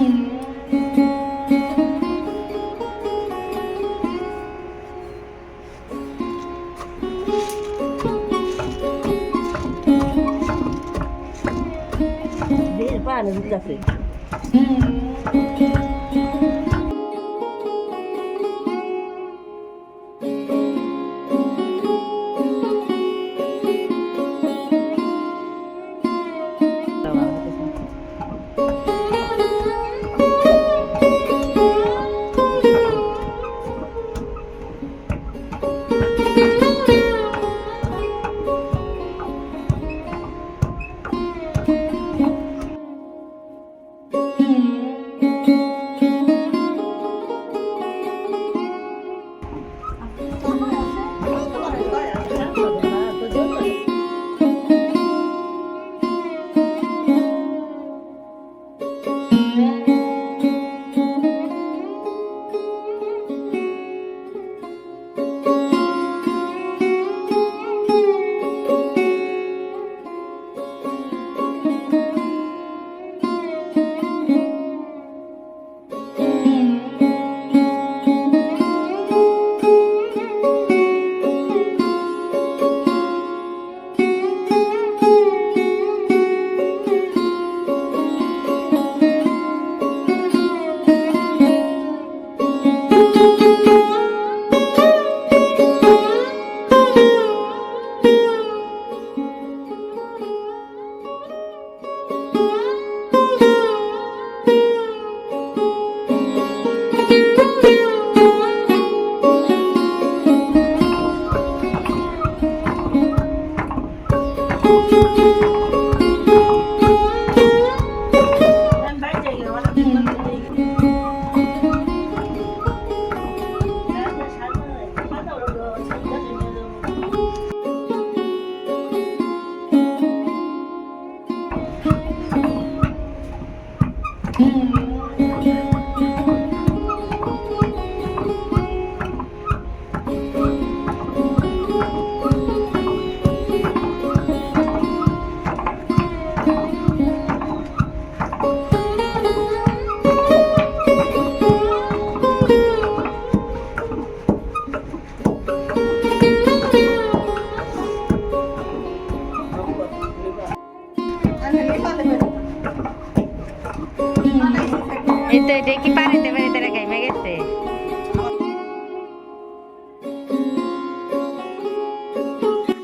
বেশ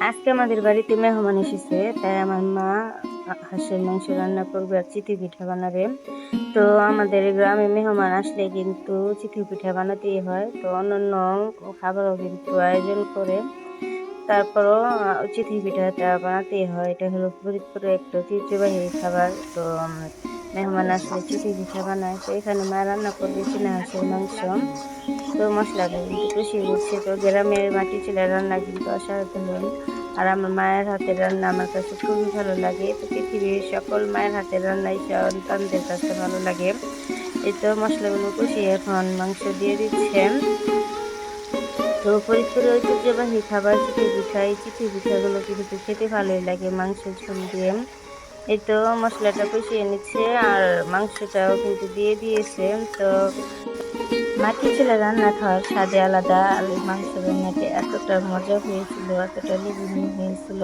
আজকে আমাদের বাড়িতে মেহমান এসেছে, তাই আমার মা হাঁসের মাংস রান্না করবে আর চিতি পিঠা বানাবে। তো আমাদের গ্রামে মেহমান আসলে কিন্তু চিতি পিঠা বানাতেই হয়, তো অন্যান্য খাবারও কিন্তু আয়োজন করে। তারপরও চিতি পিঠাটা বানাতেই হয়, এটা হলো ফরিদপুরের একটা ঐতিহ্যবাহী খাবার। তো মেহমান আসলে চিতি পিঠা বানায় তো এখানে মা রান্না করবে চীনা হাঁসের মাংস। তো মশলাটা কিন্তু কষিয়ে দিচ্ছে তো গ্রামের মাটি চুলার রান্না কিন্তু অসাধারণ। আর আমার মায়ের হাতের রান্না আমার কাছে খুবই ভালো লাগে। তো পৃথিবীর সকল মায়ের হাতের রান্নাই সন্তানদের কাছে ভালো লাগে। এই তো মশলাগুলো কষিয়ে এখন মাংস দিয়ে দিচ্ছেন তো ফরিদপুরের ঐতিহ্যবাহী খাবার চিঠি পিঠা, এই চিঠি পিঠাগুলো কিন্তু খেতে ভালোই লাগে মাংসের ঝোল দিয়ে। এই তো মশলাটা কষিয়ে নিচ্ছে আর মাংসটাও কিন্তু দিয়ে দিয়েছে, তো মাটি ছিল রান্না খাওয়ার স্বাদে আলাদা ওই মাংস রান্নাতে এতটা মজা হয়েছিল, এতটা লেগুনি হয়েছিল।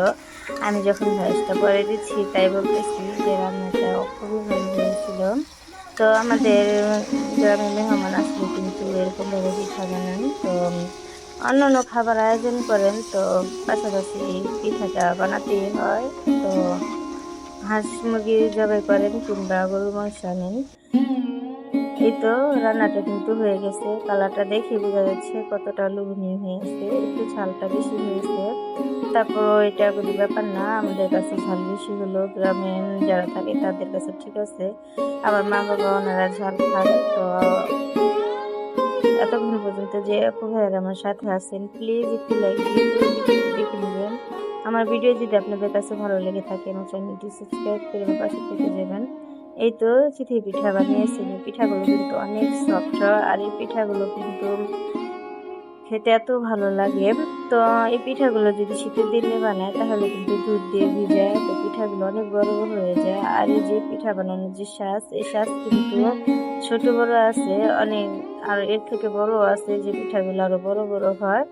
আমি যখন ভয়েসটা পরে দিচ্ছি, তাই বলতেছি যে রান্নাটা খুবই ভালো হয়েছিল। তো আমাদের গ্রামে মেহমান আসলে কিন্তু এরকমভাবে পিঠা বানান, তো অন্য অন্য খাবার আয়োজন করেন, তো পাশাপাশি পিঠাটা বানাতেই হয়, তো হাঁস মুরগি জবাই করেন কিংবা গরু মাংস আনেন। এই তো রান্নাটা কিন্তু হয়ে গেছে। কালারটা দেখে বোঝা যাচ্ছে কতটা লোভনীয় হয়েছে একটু ঝালটা বেশি হয়েছে তারপর এটা কোনো ব্যাপার না, আমাদের কাছে ঝাল বেশি হলো। গ্রামে যারা থাকে তাদের কাছে ঠিক আছে। আবার মা বাবা ওনারা ঝাল খান, তো এতক্ষণ পর্যন্ত যে আপু ভাইয়ের আমার সাথে আছেন প্লিজ একটু লাইক দিয়ে দেখে নেবেন। আমার ভিডিও যদি আপনাদের কাছে ভালো লেগে থাকে আমার চ্যানেলটি সাবস্ক্রাইব করে আমার পাশে থেকে যাবেন, এই তো চিঠি পিঠা বানিয়েছেন এই পিঠাগুলো কিন্তু অনেক সফট আর এই পিঠাগুলো কিন্তু খেতে এত ভালো লাগে। তো এই পিঠাগুলো যদি শীতের দিনে বানায়, তাহলে কিন্তু দুধ দিয়ে ভিজায় তো পিঠাগুলো অনেক বড় বড় হয়ে যায়। আর এই যে পিঠা বানানোর যে শ্বাস এই শ্বাস কিন্তু ছোট বড় আছে, অনেক আর এর থেকে বড় আছে যে পিঠাগুলো আরও বড় বড় হয়।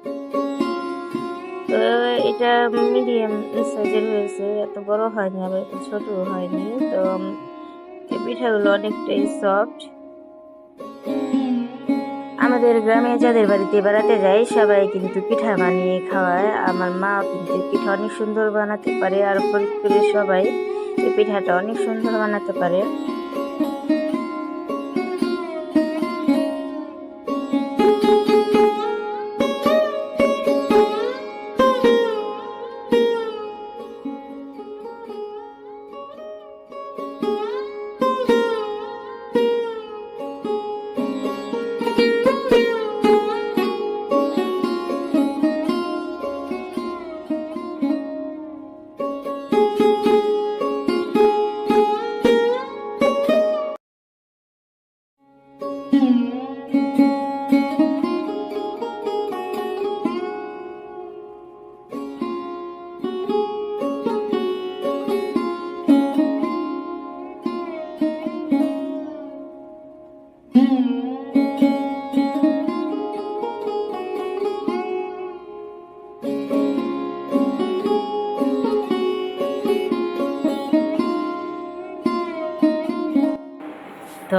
এটা মিডিয়াম সাইজের হয়েছে, এত বড় হয়নি, আবার এত ছোটও হয়নি। তো এই পিঠাগুলো অনেকটাই সফট আমাদের গ্রামে যাদের বাড়িতে বেড়াতে যাই সবাই কিন্তু পিঠা বানিয়ে খাওয়ায়। আমার মা কিন্তু পিঠা অনেক সুন্দর বানাতে পারে, আর ফরিদপুরের সবাই এই পিঠাটা অনেক সুন্দর বানাতে পারে।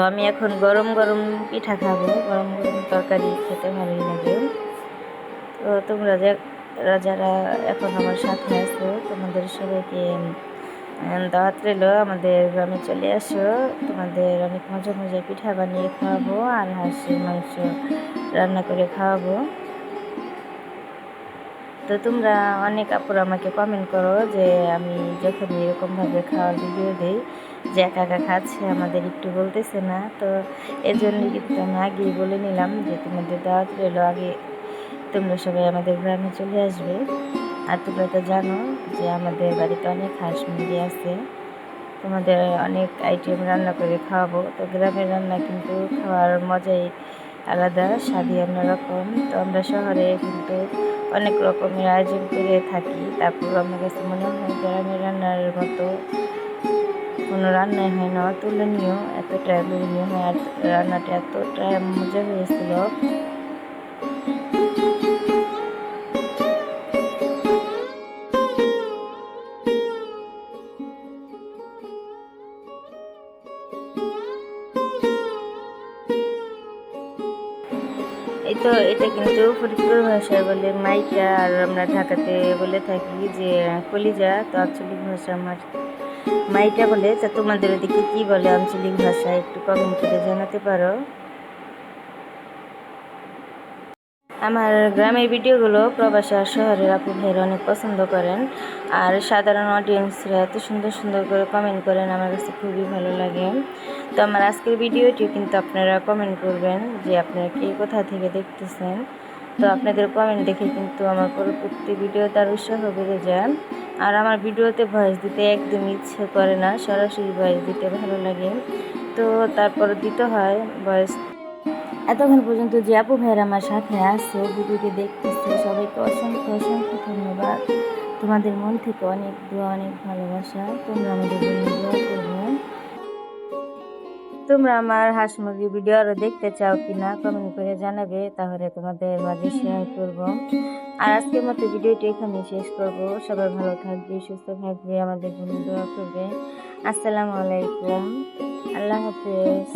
আমি এখন গরম গরম পিঠা খাব। গরম গরম তরকারি খেতে ভালোই লাগে। তো তোমরা যারা এখন আমার সাথে আছো, তোমাদের সবাইকে দাওয়াত রইল। আমাদের গ্রামে চলে আসো। তোমাদের অনেক মজা মজা পিঠা বানিয়ে খাওয়াবো আর হাঁসের মাংস রান্না করে খাওয়াবো। তো তোমরা অনেক আপুর আমাকে কমেন্ট করো যে আমি যখন এরকমভাবে খাওয়ার ভিডিও দিই যে একা খাচ্ছে, আমাদের একটু বলতেছে না। তো এর জন্য কিন্তু আমি আগেই বলে নিলাম যে তোমাদের দাওয়াত রইল আগে তোমরা সবাই আমাদের গ্রামে চলে আসবে। আর তোমরা তো জানো যে আমাদের বাড়িতে অনেক হাঁস মুরগি আছে। তোমাদের অনেক আইটেম রান্না করে খাওয়াবো। তো গ্রামের রান্না কিন্তু খাওয়ার মজাই আলাদা, স্বাদই অন্যরকম। তো আমরা শহরে কিন্তু অনেক রকমের আয়োজন করে থাকি। তারপর আমার কাছে মনে হয় গ্রামের রান্নার মতো কোনো রান্নাই হয় না। তুলনীয় এতটা লোভনীয় হয় আর রান্নাটা এতটা মজা হয়েছিল এই তো এটা কিন্তু ফরিদপুর ভাষায় বলে মাইকা, আর আমরা ঢাকাতে বলে থাকি যে কলিজা। তো আঞ্চলিক ভাষা আমার মাইটা বলে, তা তোমাদের ওদিকে কি বলে আঞ্চলিক ভাষায় একটু কমেন্ট করে জানাতে পারো? আমার গ্রামের ভিডিওগুলো প্রবাসী আর শহরের আপু ভাইরা অনেক পছন্দ করেন, আর সাধারণ অডিয়েন্সরা এত সুন্দর সুন্দর করে কমেন্ট করেন, আমার কাছে খুবই ভালো লাগে। তো আমার আজকের ভিডিওটিও কিন্তু আপনারা কমেন্ট করবেন যে আপনারা কে কোথা থেকে দেখতেছেন। তো আপনাদের কমেন্ট দেখে কিন্তু আমার পরবর্তী ভিডিও তার উৎসাহ বেড়ে যায়। আর আমার ভিডিওতে ভয়েস দিতে একদম ইচ্ছে করে না, সরাসরি ভয়েস দিতে ভালো লাগে। তো তারপর দিতে হয় ভয়েস এতক্ষণ পর্যন্ত যে আপু ভাইয়ের আমার সাথে আছে ভিডিওটি দেখতেছে, সবাইকে অসংখ্য অসংখ্য ধন্যবাদ। তোমাদের মন থেকে অনেক দোয়া, অনেক ভালোবাসা। তোমরা আমাদের দোয়া করবে। তোমরা আমার হাঁস মুরগি ভিডিও আরও দেখতে চাও কি না কমেন্ট করে জানাবে, তাহলে তোমাদের মাঝে শেয়ার করব। আর আজকের মতো ভিডিওটি এখানে শেষ করব। সবাই ভালো থাকবে, সুস্থ থাকবে, আমাদের জন্য দোয়া করবে আসসালামু আলাইকুম। আল্লাহ হাফেজ।